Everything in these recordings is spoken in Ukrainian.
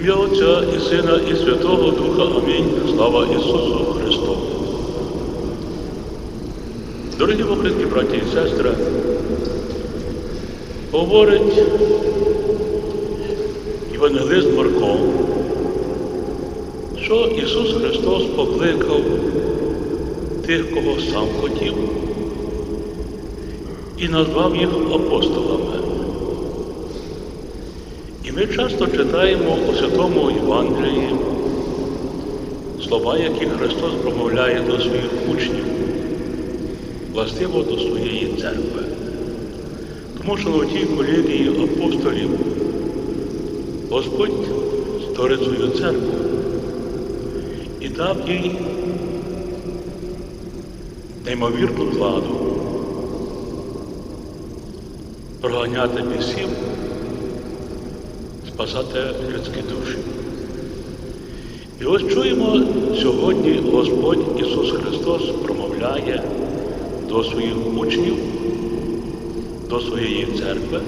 ім'я Отця і Сина, і Святого Духа. Амінь. Слава Ісусу Христу. Дорогі українські браті і сестри, говорить Євангелист Марко, що Ісус Христос покликав тих, кого сам хотів, і назвав їх апостолами. Ми часто читаємо у Святому Євангелії слова, які Христос промовляє до своїх учнів, властиво до своєї церкви. Тому що на тій колегії апостолів Господь створив свою церкву і дав їй неймовірну владу проганяти бісів, спасати людські душі. І ось чуємо сьогодні Господь Ісус Христос промовляє до своїх учнів, до своєї церкви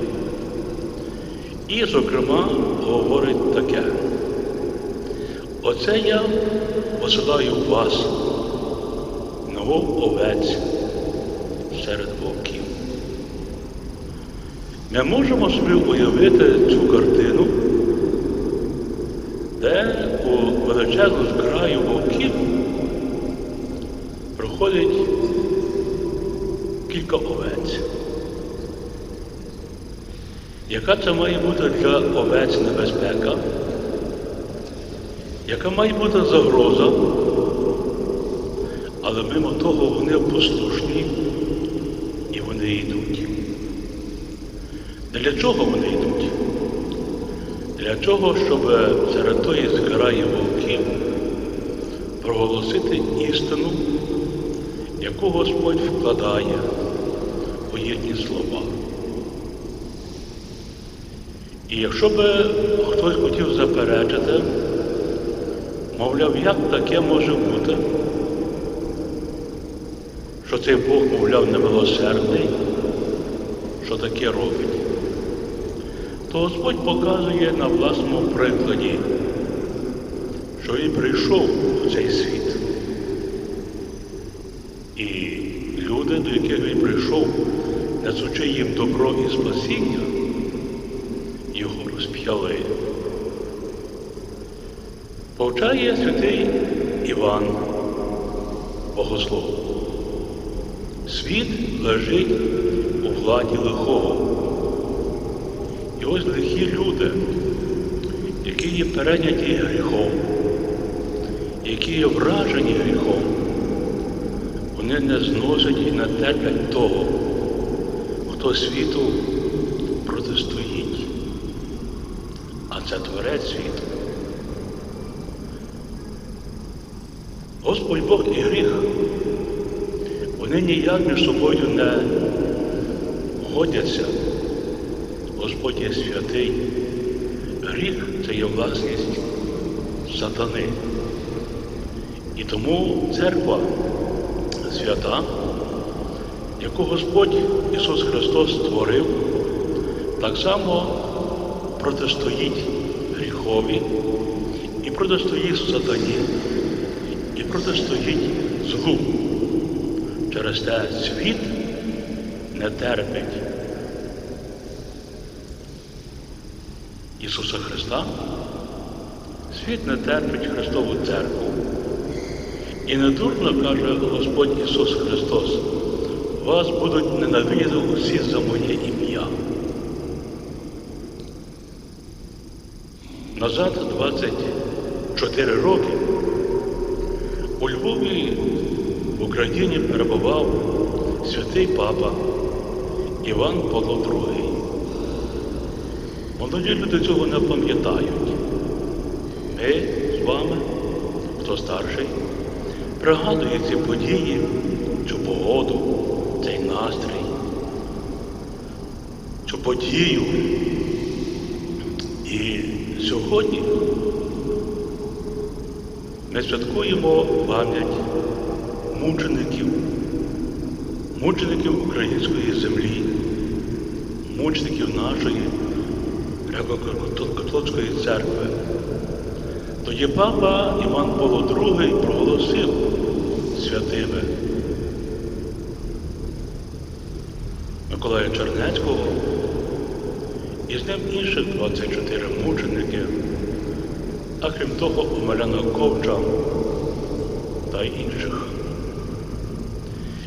і, зокрема, говорить таке. Оце я посилаю вас, нову овець серед вовків. Ми можемо собі уявити цю картину, де у величезну зграю вовків проходить кілька овець. Яка це має бути для овець небезпека? Яка має бути загроза? Але мимо того вони послушні і вони йдуть. Для чого вони йдуть? Для того, щоб серед тої зграї вовків проголосити істину, яку Господь вкладає у їхні слова. І якщо би хтось хотів заперечити, мовляв, як таке може бути, що цей Бог, мовляв, немилосердний, що таке робить, то Господь показує на власному прикладі, що Він прийшов у цей світ. І люди, до яких він прийшов, несучи їм добро і спасіння, його розп'яли. Повчає святий Іван Богослов. Світ лежить у владі лихого. І ось лихі люди, які є перейняті гріхом, які є вражені гріхом, вони не зносять і не терплять того, хто світу протистоїть. А це творець світу. Господь Бог і гріх, вони ніяк між собою не годяться. Господь є святий. Гріх це є власність сатани. І тому церква свята, яку Господь Ісус Христос створив, так само протистоїть гріхові і протистоїть сатані, і протистоїть злу. Через те світ не терпить Ісуса Христа, світ не терпить Христову церкву. І не дурно каже Господь Ісус Христос, вас будуть ненавидіти усі за моє ім'я. Назад 24 роки у Львові в Україні перебував святий папа Іван Павло II. Молоді люди цього не пам'ятають. Ми з вами, хто старший, пригадує ці події, цю погоду, цей настрій, цю подію. І сьогодні ми святкуємо пам'ять мучеників, мучеників української землі, мучеників нашої Греко-католицької церкви. Тоді папа Іван Павло II проголосив святими Миколая Чернецького і з ним інших 24 мученики, а крім того, Омеляна Ковча та інших.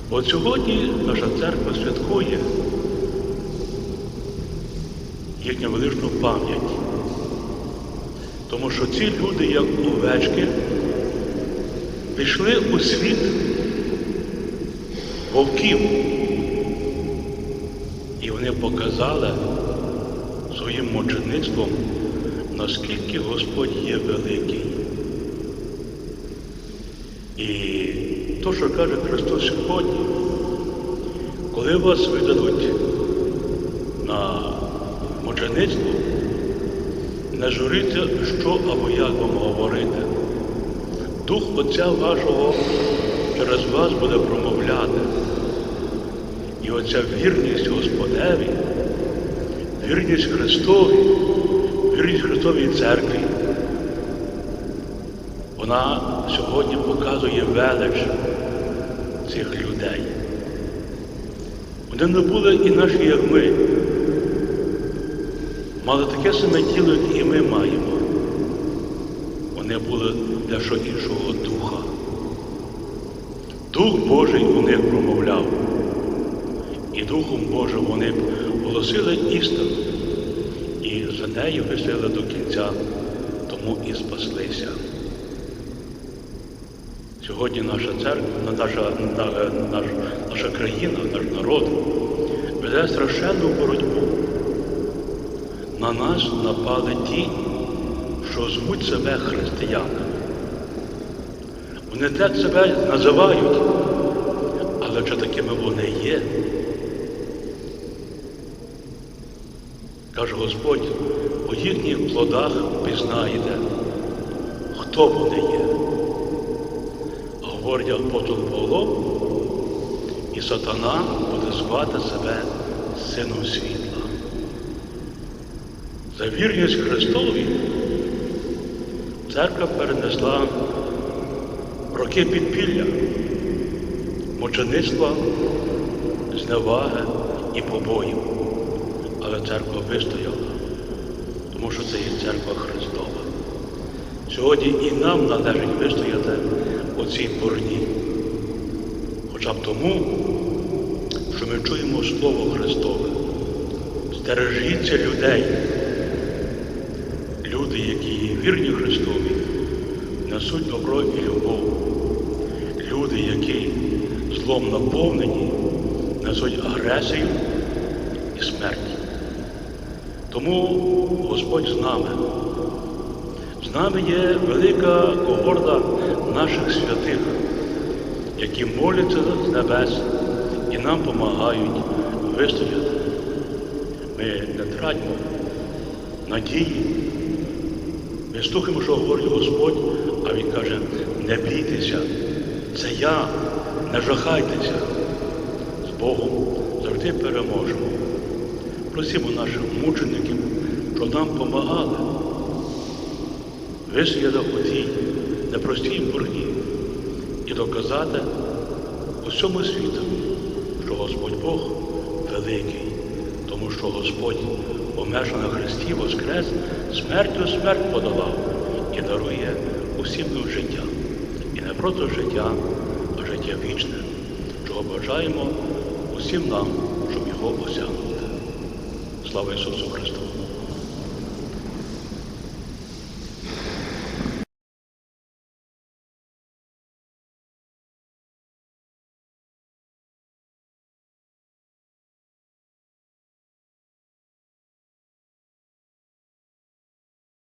От сьогодні наша церква святкує їхню величну пам'ять. Тому що ці люди, як овечки, пішли у світ вовків. І вони показали своїм мучеництвом, наскільки Господь є великий. І то, що каже Христос сьогодні, коли вас видадуть мучеництво, не журіться, що або як вам говорити. Дух Отця вашого через вас буде промовляти. І оця вірність Господеві, вірність Христові, вірність Христовій церкві, вона сьогодні показує велич цих людей. Вони не були і наші, як ми. Мали таке саме тіло, як і ми маємо. Вони були дещо іншого духа. Дух Божий у них промовляв. І Духом Божим вони голосили істину. І за нею висили до кінця, тому і спаслися. Сьогодні наша церква, наша, наша, наша країна, наш народ веде страшенну боротьбу. На нас напали ті, що звуть себе християнами. Вони так себе називають, але чи такими вони є? Каже Господь, у їхніх плодах пізнаєте, хто вони є. А говорить апостол Павло, і сатана буде звати себе сином світла. За вірність Христові церква перенесла роки підпілля, мучеництва, зневаги і побоїв. Але церква вистояла, тому що це є церква Христова. Сьогодні і нам належить вистояти у цій борні. Хоча б тому, що ми чуємо Слово Христове. Стережіться людей. Люди, які вірні Христові, несуть добро і любов. Люди, які злом наповнені, несуть агресію і смерть. Тому Господь з нами. З нами є велика когорда наших святих, які моляться з небес і нам допомагають вистояти. Ми не тратимо надії. Ми слухаємо, що говорить Господь, а Він каже, не бійтеся, це я, не жахайтеся. З Богом завжди переможемо. Просимо наших мучеників, щоб нам допомагали. Висвіяти у тій непростій борні і доказати усьому світу, що Господь Бог великий, тому що Господь, померши на Христі, воскрес, смертю смерть подолав і дарує усім нам життя. І не просто життя, а життя вічне, чого бажаємо усім нам, щоб його осягнути. Слава Ісусу Христу!